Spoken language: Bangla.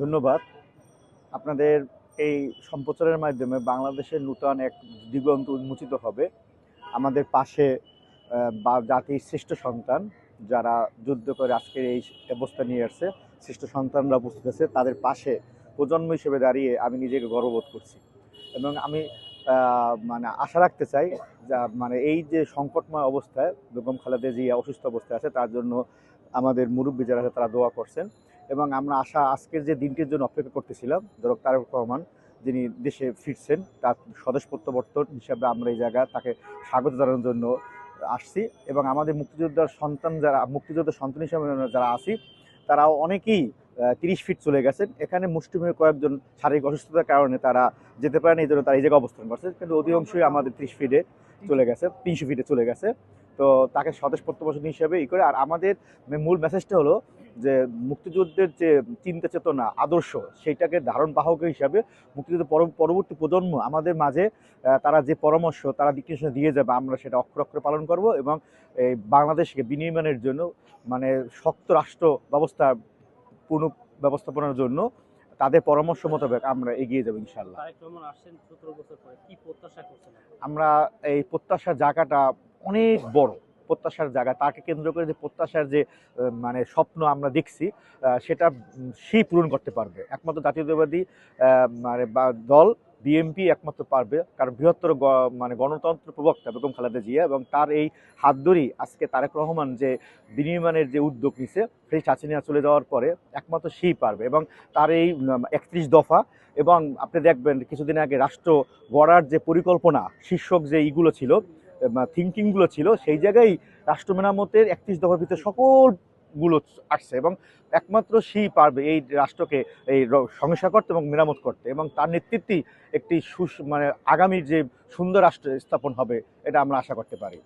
ধন্যবাদ। আপনাদের এই সম্প্রচারের মাধ্যমে বাংলাদেশের নূতন এক দিগন্ত উন্মোচিত হবে। আমাদের পাশে জাতির শ্রেষ্ঠ সন্তান যারা যুদ্ধ করে আজকের এই অবস্থা নিয়ে আসছে, শ্রেষ্ঠ সন্তানরা উপস্থিত আছে, তাদের পাশে প্রজন্ম হিসেবে দাঁড়িয়ে আমি নিজেকে গর্ববোধ করছি। এবং আমি মানে আশা রাখতে চাই যা মানে এই যে সংকটময় অবস্থায়, বেগম খালেদা জিয়া অসুস্থ অবস্থায় আছে, তার জন্য আমাদের মুরব্বী যারা আছে, তারা দোয়া করছেন। এবং আমরা আশা আজকের যে দিনটির জন্য অপেক্ষা করতেছিলাম ধরক তারেক রহমান যিনি দেশে ফিরছেন, তার স্বদেশ প্রত্যাবর্তন হিসাবে আমরা এই জায়গায় তাকে স্বাগত জানানোর জন্য আসছি এবং আমাদের মুক্তিযোদ্ধার সন্তান যারা মুক্তিযোদ্ধার সন্তান হিসাবে যারা আছি, তারাও অনেকেই তিরিশ ফিট চলে গেছেন। এখানে মুষ্টিমেয় কয়েকজন শারীরিক অসুস্থতার কারণে তারা যেতে পারেন, এই জন্য তারা এই জায়গায় অবস্থান করছে। কিন্তু অধিকাংশই আমাদের ত্রিশ ফিটে চলে গেছে, তিনশো ফিটে চলে গেছে। তো তাকে স্বদেশ প্রত্যাবর্তন হিসেবে ই করে, আর আমাদের মূল মেসেজটা হলো যে মুক্তিযুদ্ধের যে চিন্তা চেতনা আদর্শ সেইটাকে ধারণ বাহক হিসাবে মুক্তিযুদ্ধ পর- পরবর্তী প্রজন্ম আমাদের মাঝে তারা যে পরামর্শ তারা দিক দিয়ে যাবে আমরা সেটা অক্ষর অক্ষরে পালন করব এবং এই বাংলাদেশকে বিনির্মাণের জন্য মানে শক্ত রাষ্ট্র ব্যবস্থা পূর্ণ ব্যবস্থাপনার জন্য তাদের পরামর্শ মোতাবেক আমরা এগিয়ে যাব ইনশাল্লাহ প্রত্যাশা? আমরা এই প্রত্যাশার জায়গাটা অনেক বড় প্রত্যাশার জায়গা, তাকে কেন্দ্র করে যে প্রত্যাশার যে মানে স্বপ্ন আমরা দেখছি সেটা সেই পূরণ করতে পারবে। একমাত্র জাতীয়তাবাদী মানে দল, বিএনপি একমাত্র পারবে। কারণ বৃহত্তর মানে গণতন্ত্র প্রবক্তা বেগম খালেদা জিয়া এবং তার এই হাত ধরেই আজকে তারেক রহমান যে বিনির্মাণের যে উদ্যোগ নিছে, সেই চাচিনিয়া চলে যাওয়ার পরে একমাত্র সেই পারবে এবং তার এই একত্রিশ দফা এবং আপনি দেখবেন কিছুদিন আগে রাষ্ট্র গড়ার যে পরিকল্পনা, শীর্ষক যে ইগুলো ছিল থিঙ্কিংগুলো ছিল, সেই জায়গায় রাষ্ট্র মেরামতের একত্রিশ দফার ভিতরে সকলগুলো আসছে এবং একমাত্র সেই পারবে এই রাষ্ট্রকে এই সংস্কার করতে এবং মেরামত করতে এবং তার নেতৃত্বেই একটি সুস মানে আগামীর যে সুন্দর রাষ্ট্র স্থাপন হবে, এটা আমরা আশা করতে পারি।